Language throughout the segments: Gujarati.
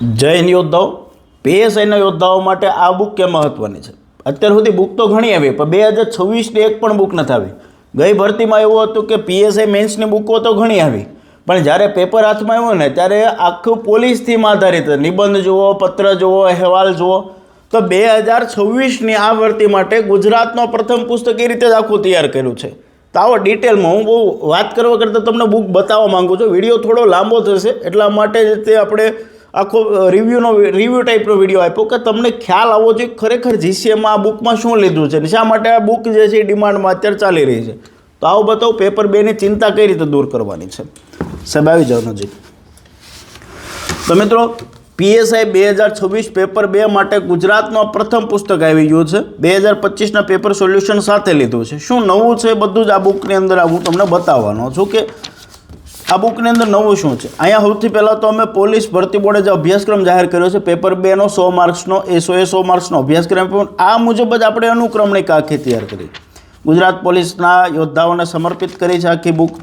હિન્દ યોદ્ધાઓ. પીએસઆઈના યોદ્ધાઓ માટે આ બુક કેમ મહત્ત્વની છે? અત્યાર સુધી બુક તો ઘણી આવી, પણ બે હજાર છવ્વીસની એક પણ બુક નથી આવી. ગઈ ભરતીમાં એવું હતું કે પીએસઆઈ મેન્સની બુકો તો ઘણી આવી, પણ જ્યારે પેપર હાથમાં આવ્યું ને, ત્યારે આખું પોલીસ થીમ આધારિત, નિબંધ જુઓ, પત્ર જુઓ, અહેવાલ જુઓ, તો બે હજાર છવ્વીસની આ ભરતી માટે ગુજરાતનો પ્રથમ પુસ્તક એ રીતે જ આખું તૈયાર કર્યું છે. તો આવો ડિટેલમાં હું બહુ વાત કરવા કરતાં તમને બુક બતાવવા માંગુ છું. વીડિયો થોડો લાંબો થશે, એટલા માટે જ તે આપણે આખો રિવ્યૂનો રિવ્યૂ ટાઈપનો વીડિયો આપ્યો કે તમને ખ્યાલ આવવો જોઈએ ખરેખર જીસીએમાં આ બુકમાં શું લીધું છે ને શા માટે આ બુક જે છે એ ડિમાન્ડમાં અત્યારે ચાલી રહી છે? તો આવો બતાવો પેપર બેની ચિંતા કઈ રીતે દૂર કરવાની છે? સાહેબ, આવી જાઓ નજીક. તો મિત્રો પીએસઆઈ બે હજાર છવ્વીસ પેપર બે માટે ગુજરાતનો પ્રથમ પુસ્તક આવી ગયું છે. બે હજાર પચીસના પેપર સોલ્યુશન સાથે લીધું છે. શું નવું છે બધું જ આ બુકની અંદર હું તમને બતાવવાનો છું કે આ બુકની અંદર નવું શું છે? અહીંયા સૌથી પહેલાં તો અમે પોલીસ ભરતી બોર્ડે જે અભ્યાસક્રમ જાહેર કર્યો છે, પેપર બેનો, સો માર્ક્સનો એ સો એ સો માર્ક્સનો અભ્યાસક્રમ પણ આ મુજબ જ આપણે અનુક્રમણિકા આખી તૈયાર કરી. ગુજરાત પોલીસના યોદ્ધાઓને સમર્પિત કરી છે આખી બુક.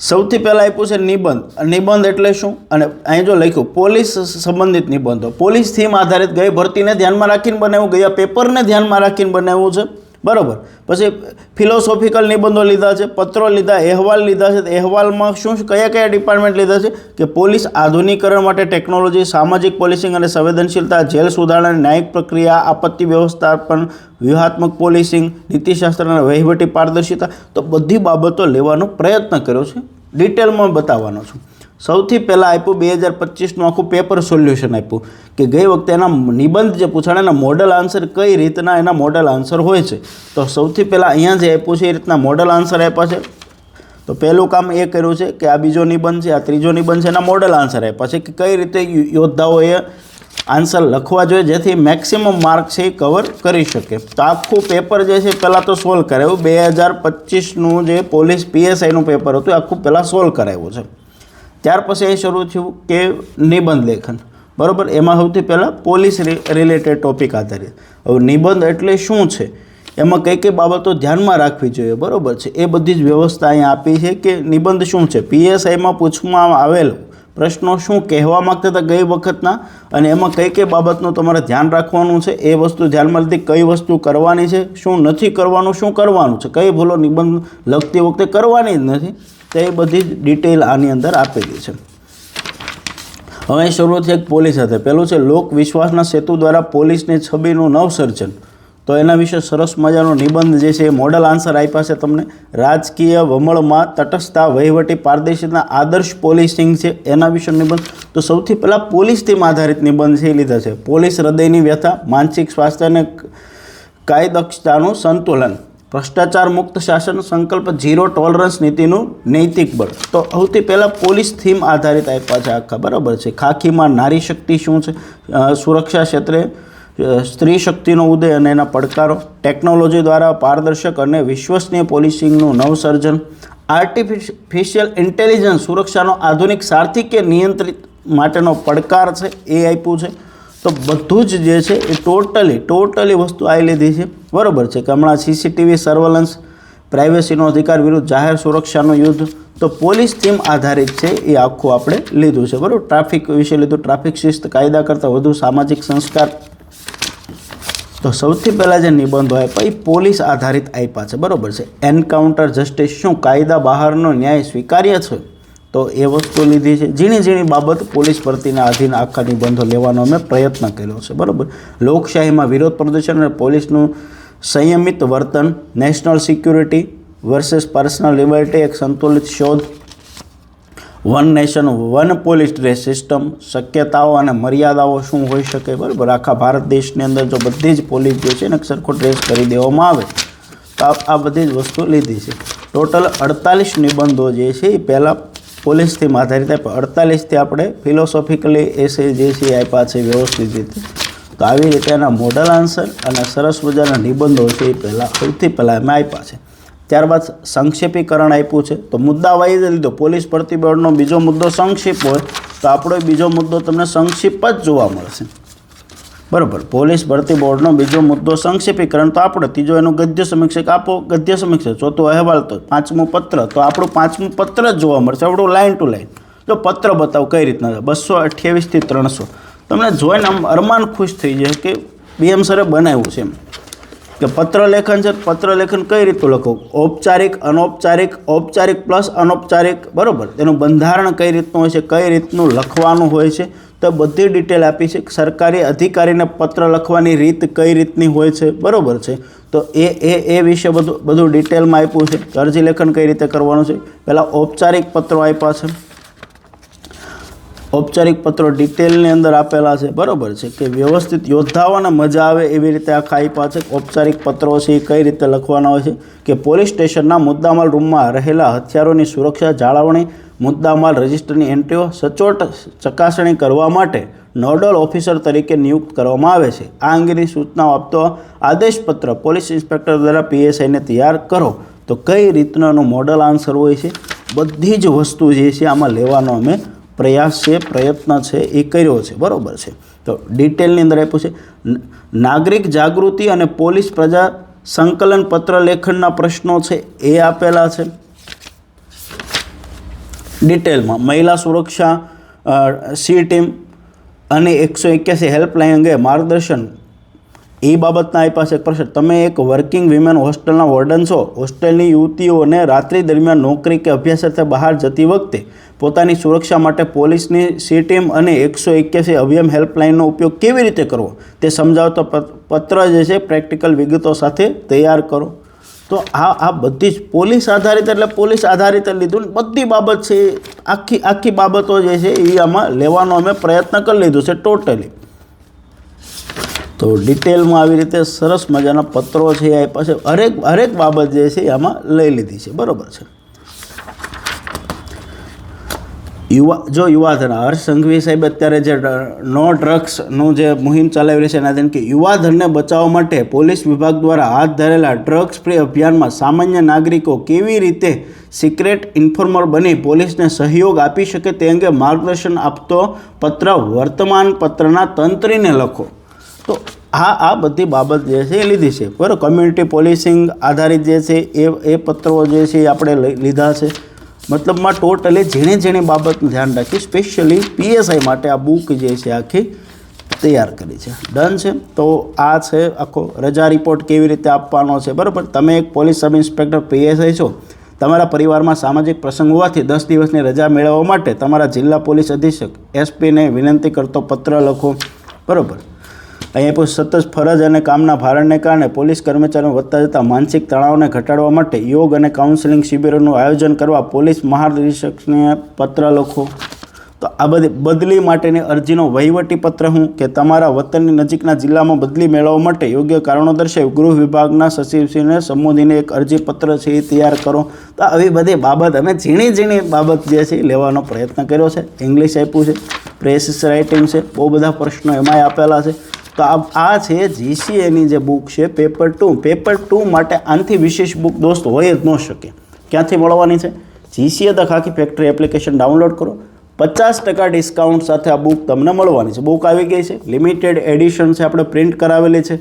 સૌથી પહેલાં આપ્યું છે નિબંધ. નિબંધ એટલે શું? અને અહીં જો લખ્યું, પોલીસ સંબંધિત નિબંધો. પોલીસ થીમ આધારિત ગઈ ભરતીને ધ્યાનમાં રાખીને બનાવ્યું ગયા પેપરને ધ્યાનમાં રાખીને બનાવ્યું છે. બરાબર. પછી ફિલોસોફિકલ નિબંધો લીધા છે, પત્રો લીધા, અહેવાલ લીધા છે, અહેવાલમાં શું કયા કયા ડિપાર્ટમેન્ટ લીધા છે કે પોલીસ આધુનિકરણ માટે ટેકનોલોજી સામાજિક પોલિસિંગ અને સંવેદનશીલતા, જેલ સુધારણા ન્યાયિક પ્રક્રિયા, આપત્તિ વ્યવસ્થાપન, વ્યૂહાત્મક પોલિસિંગ નીતિશાસ્ત્ર અને વહીવટી પારદર્શિતા, તો બધી બાબતો લેવાનો પ્રયત્ન કર્યો છે. ડિટેલમાં બતાવવાનો છું. સૌથી પહેલાં આપ્યું બે હજાર પચીસનું આખું પેપર સોલ્યુશન આપ્યું કે ગઈ વખતે એના નિબંધ જે પૂછાણ એના મોડલ આન્સર કઈ રીતના એના મોડલ આન્સર હોય છે. તો સૌથી પહેલાં અહીંયા જે આપ્યું છે એ રીતના મોડલ આન્સર આપ્યા છે. તો પહેલું કામ એ કર્યું છે કે આ બીજો નિબંધ છે, આ ત્રીજો નિબંધ છે એના મોડલ આન્સર આપ્યા છે કે કઈ રીતે યોદ્ધાઓએ આન્સર લખવા જોઈએ જેથી મેક્સિમમ માર્ક છે એ કવર કરી શકે. તો આખું પેપર જે છે પહેલાં તો સોલ્વ કરાવ્યું બે હજાર પચીસનું જે પોલીસ પીએસઆઈનું પેપર હતું આખું પહેલાં સોલ્વ કરાવ્યું છે. ત્યાર પછી એ શરૂ થયું કે નિબંધ લેખન. બરાબર? એમાં સૌથી પહેલાં પોલીસ રિલેટેડ ટોપિક આધારિત. હવે નિબંધ એટલે શું છે? એમાં કઈ કઈ બાબતો ધ્યાનમાં રાખવી જોઈએ, બરાબર છે? એ બધી જ વ્યવસ્થા અહીંયા આપી છે કે નિબંધ શું છે? પીએસઆઈમાં પૂછવામાં આવેલ પ્રશ્નો શું કહેવા માગતા હતા ગઈ વખતના? અને એમાં કઈ કઈ બાબતનું તમારે ધ્યાન રાખવાનું છે? એ વસ્તુ ધ્યાનમાં લીધી કઈ વસ્તુ કરવાની છે? શું નથી કરવાનું? શું કરવાનું છે? કઈ ભૂલો નિબંધ લખતી વખતે કરવાની જ નથી. તો એ બધી જ ડિટેલ આની અંદર આપેલી છે. હવે શરૂઆત એક પોલીસ સાથે. પહેલું છે, લોક વિશ્વાસના સેતુ દ્વારા પોલીસની છબીનું નવસર્જન. તો એના વિશે સરસ મજાનો નિબંધ જે છે એ મોડલ આન્સર આપ્યા છે તમને. રાજકીય વમળમાં તટસ્થતા વહીવટી પારદર્શિતા આદર્શ પોલીસિંગ છે. એના વિશે નિબંધ. તો સૌથી પહેલાં પોલીસ ટીમ આધારિત નિબંધ છે એ લીધા છે. પોલીસ હૃદયની વ્યથા, માનસિક સ્વાસ્થ્ય અને કાયદક્ષતાનું સંતુલન. ભ્રષ્ટાચાર મુક્ત શાસન સંકલ્પ ઝીરો ટોલરન્સ નીતિનું નૈતિક બળ. તો સૌથી પહેલાં પોલીસ થીમ આધારિત આપ્યા છે આખા, બરાબર છે? ખાખીમાં નારી શક્તિ શું છે? સુરક્ષા ક્ષેત્રે સ્ત્રી શક્તિનો ઉદય અને એના પડકારો ટેકનોલોજી દ્વારા પારદર્શક અને વિશ્વસનીય પોલિસિંગનું નવસર્જન આર્ટિફિશિયલ ઇન્ટેલિજન્સ સુરક્ષાનો આધુનિક સાર્થિક કે નિયંત્રિત માટેનો પડકાર છે, એ આપ્યું છે. તો બધું જ જે છે એ ટોટલી ટોટલી વસ્તુ આવી લીધી છે. બરાબર છે કે હમણાં સીસીટીવી સર્વેલન્સ પ્રાઇવેસીનો અધિકાર વિરુદ્ધ જાહેર સુરક્ષાનું યુદ્ધ, તો પોલીસ થીમ આધારિત છે એ આખું આપણે લીધું છે. બરાબર? ટ્રાફિક વિશે લીધું ટ્રાફિક શિસ્ત કાયદા કરતાં વધુ સામાજિક સંસ્કાર. તો સૌથી પહેલાં જે નિબંધો આપ્યા, એ પોલીસ આધારિત આપ્યા છે. બરાબર છે? એન્કાઉન્ટર જસ્ટિસ શું? કાયદા બહારનો ન્યાય સ્વીકાર્ય છે? તો એ વસ્તુ લીધી છે. ઝીણી ઝીણી બાબત પોલીસ ભરતીના આધીન આખા નિબંધો લેવાનો અમે પ્રયત્ન કર્યો છે. બરાબર? લોકશાહીમાં વિરોધ પ્રદર્શન અને પોલીસનું સંયમિત વર્તન, national security versus personal liberty, એક સંતુલિત શોધ, one nation, one police dress system, શક્યતાઓ અને મર્યાદાઓ શું હોઈ શકે? બરાબર? આખા ભારત દેશની અંદર જો બધી જ પોલીસ જે છે ને સરખો ડ્રેસ કરી દેવામાં આવે, તો આ બધી જ વસ્તુ લીધી છે. ટોટલ અડતાલીસ નિબંધો જે છે એ પહેલાં પોલીસથી આધારિત આપ્યા અડતાલીસથી આપણે ફિલોસોફિકલી એસે જે છે આપ્યા છે, વ્યવસ્થિત રીતે. તો આવી રીતે એના મોડલ આન્સર અને સરસ મજાના નિબંધો છે એ પહેલાં, સૌથી પહેલાં એમાં આપ્યા છે. ત્યારબાદ સંક્ષેપીકરણ આપ્યું છે. તો મુદ્દા વાઈ લીધો. પોલીસ ભરતી બોર્ડનો બીજો મુદ્દો સંક્ષિપ્ત હોય, તો આપણો બીજો મુદ્દો તમને સંક્ષિપ્ત જ જોવા મળશે. બરાબર. પોલીસ ભરતી બોર્ડનો બીજો મુદ્દો સંક્ષેપીકરણ તો આપણે ત્રીજો એનું ગદ્ય સમીક્ષક આપો. ગદ્ય સમીક્ષક. ચોથો અહેવાલ તો પાંચમું પત્ર. તો આપણું પાંચમું પત્ર જ જોવા મળશે. આપણું લાઇન ટુ લાઇન જો પત્ર બતાવો કઈ રીતના? છે બસો અઠ્યાવીસથી ત્રણસો. તમને જોઈને આમ અરમાન ખુશ થઈ જાય કે બીએમ સરે બનાવ્યું છે એમ. કે પત્ર લેખન છે. પત્ર લેખન કઈ રીતનું લખો? ઔપચારિક, અનૌપચારિક, ઔપચારિક પ્લસ અનૌપચારિક. બરાબર. તેનું બંધારણ કઈ રીતનું હોય છે? કઈ રીતનું લખવાનું હોય છે? તો બધી ડિટેલ આપી છે. સરકારી અધિકારીને પત્ર લખવાની રીત કઈ રીતની હોય છે? બરાબર છે. તો એ એ એ વિશે બધું બધું ડિટેલમાં આપ્યું છે. અરજી લેખન કઈ રીતે કરવાનું છે? પહેલાં ઔપચારિક પત્રો આપ્યા છે. ઔપચારિક પત્રો ડિટેલની અંદર આપેલા છે. બરાબર છે કે વ્યવસ્થિત યોદ્ધાઓને મજા આવે એવી રીતે આખા આપ્યા છે. ઔપચારિક પત્રો છે એ કઈ રીતે લખવાના હોય છે? કે પોલીસ સ્ટેશનના મુદ્દામાલ રૂમમાં રહેલા હથિયારોની સુરક્ષા જાળવણી મુદ્દામાલ રજિસ્ટરની એન્ટ્રીઓ સચોટ ચકાસણી કરવા માટે નોડલ ઓફિસર તરીકે નિયુક્ત કરવામાં આવે છે. આ અંગેની સૂચનાઓ આપતો આદેશપત્ર પોલીસ ઇન્સ્પેક્ટર દ્વારા પીએસઆઈને તૈયાર કરો. તો કઈ રીતનાનું મોડલ આન્સર હોય છે? બધી જ વસ્તુ જે છે આમાં લેવાનો અમે પ્રયાસ છે, પ્રયત્ન છે, એ કર્યો છે. બરાબર છે? તો ડિટેલની અંદર આપ્યું છે. નાગરિક જાગૃતિ અને પોલીસ પ્રજા સંકલન પત્ર લેખનના પ્રશ્નો છે એ આપેલા છે. ડિટેલમાં મહિલા સુરક્ષા સી ટીમ અને એકસો એક્યાસી હેલ્પલાઇન અંગે માર્ગદર્શન. એ બાબતના આપ્યા છે પ્રશ્ન. તમે એક વર્કિંગ વિમેન હોસ્ટેલના વોર્ડન છો. હોસ્ટેલની યુવતીઓને રાત્રિ દરમિયાન નોકરી કે અભ્યાસ અર્થે બહાર જતી વખતે પોતાની સુરક્ષા માટે પોલીસની સી ટીમ અને એકસો એક્યાસી અભિયમ હેલ્પલાઇનનો ઉપયોગ કેવી રીતે કરવો? તે સમજાવતો પત્ર જે છે, પ્રેક્ટિકલ વિગતો સાથે તૈયાર કરો. તો આ આ બધી જ પોલીસ આધારિત એટલે પોલીસ આધારિત લીધું બધી બાબત છે. આખી આખી બાબતો જે છે એ આમાં લેવાનો અમે પ્રયત્ન કરી લીધું છે ટોટલી. તો ડિટેલમાં આવી રીતે સરસ મજાના પત્રો છે આપ્યા છે. હરેક હરેક બાબત જે છે એ આમાં લઈ લીધી છે. બરાબર છે. યુવા, જો યુવાધન હર્ષ સંઘવી સાહેબ અત્યારે જે નો ડ્રગ્સનું જે મુહિમ ચલાવી રહી છે એના કે યુવાધનને બચાવવા માટે પોલીસ વિભાગ દ્વારા હાથ ધરેલા ડ્રગ્સ ફ્રી અભિયાનમાં સામાન્ય નાગરિકો કેવી રીતે સિક્રેટ ઇન્ફોર્મર બની, પોલીસને સહયોગ આપી શકે તે અંગે માર્ગદર્શન આપતો પત્ર વર્તમાન પત્રના તંત્રીને લખો. તો આ આ બધી બાબત જે છે એ લીધી છે. બરાબર? કમ્યુનિટી પોલીસિંગ આધારિત જે છે એ એ પત્રો જે છે એ આપણે લીધા છે. મતલબમાં ટોટલી જેણે જેણે બાબતનું ધ્યાન રાખી સ્પેશિયલી પીએસઆઈ માટે આ બુક જે છે આખી તૈયાર કરી છે. ડન છે? તો આ છે આખો રજા રિપોર્ટ કેવી રીતે આપવાનો છે? બરાબર? તમે એક પોલીસ સબ ઇન્સ્પેક્ટર પીએસઆઈ છો. તમારા પરિવારમાં સામાજિક પ્રસંગ હોવાથી દસ દિવસની રજા મેળવવા માટે તમારા જિલ્લા પોલીસ અધિક્ષક એસપીને વિનંતી કરતો પત્ર લખો. બરાબર? અહીંયા પણ સતત ફરજ અને કામના ભારણને કારણે પોલીસ કર્મચારીઓ વધતા જતા માનસિક તણાવને ઘટાડવા માટે યોગ અને કાઉન્સેલિંગ શિબિરોનું આયોજન કરવા પોલીસ મહાનિરીક્ષકને પત્ર લખો. તો આ બધી બદલી માટેની અરજીનો વહીવટી પત્ર હું કે તમારા વતનની નજીકના જિલ્લામાં બદલી મેળવવા માટે યોગ્ય કારણો દર્શાવી ગૃહ વિભાગના સચિવશ્રીને સંબોધીને એક અરજી પત્ર છે એ તૈયાર કરો. તો આવી બધી બાબત અમે ઝીણી ઝીણી બાબત જે છે લેવાનો પ્રયત્ન કર્યો છે. ઇંગ્લિશ આપ્યું છે પ્રેસિસ રાઇટિંગ છે, બહુ બધા પ્રશ્નો એમાંય આપેલા છે. તો આ છે જીસીએની જે બુક છે પેપર ટુ પેપર ટુ માટે આનથી વિશેષ બુક દોસ્ત હોય જ ન શકે. ક્યાંથી મળવાની છે? GCA the khaki factory application download કરો. પચાસ ટકા ડિસ્કાઉન્ટ સાથે આ બુક તમને મળવાની છે. બુક આવી ગઈ છે. લિમિટેડ એડિશન છે, આપણે પ્રિન્ટ કરાવેલી છે.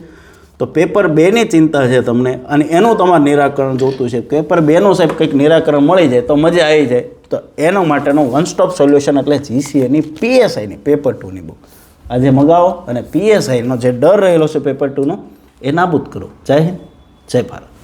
તો પેપર બેની ચિંતા છે તમને અને એનું તમારે નિરાકરણ જોતું છે. પેપર બેનું સાહેબ કંઈક નિરાકરણ મળી જાય તો મજા આવી જાય. તો એના માટેનું વન સ્ટોપ સોલ્યુશન એટલે જીસીએની પીએસઆઈની પેપર ટુની બુક આજે મગાવો અને પીએસઆઈનો જે ડર રહેલો છે પેપર ટુનો એ નાબૂદ કરો. જય હિન્દ, જય ભારત.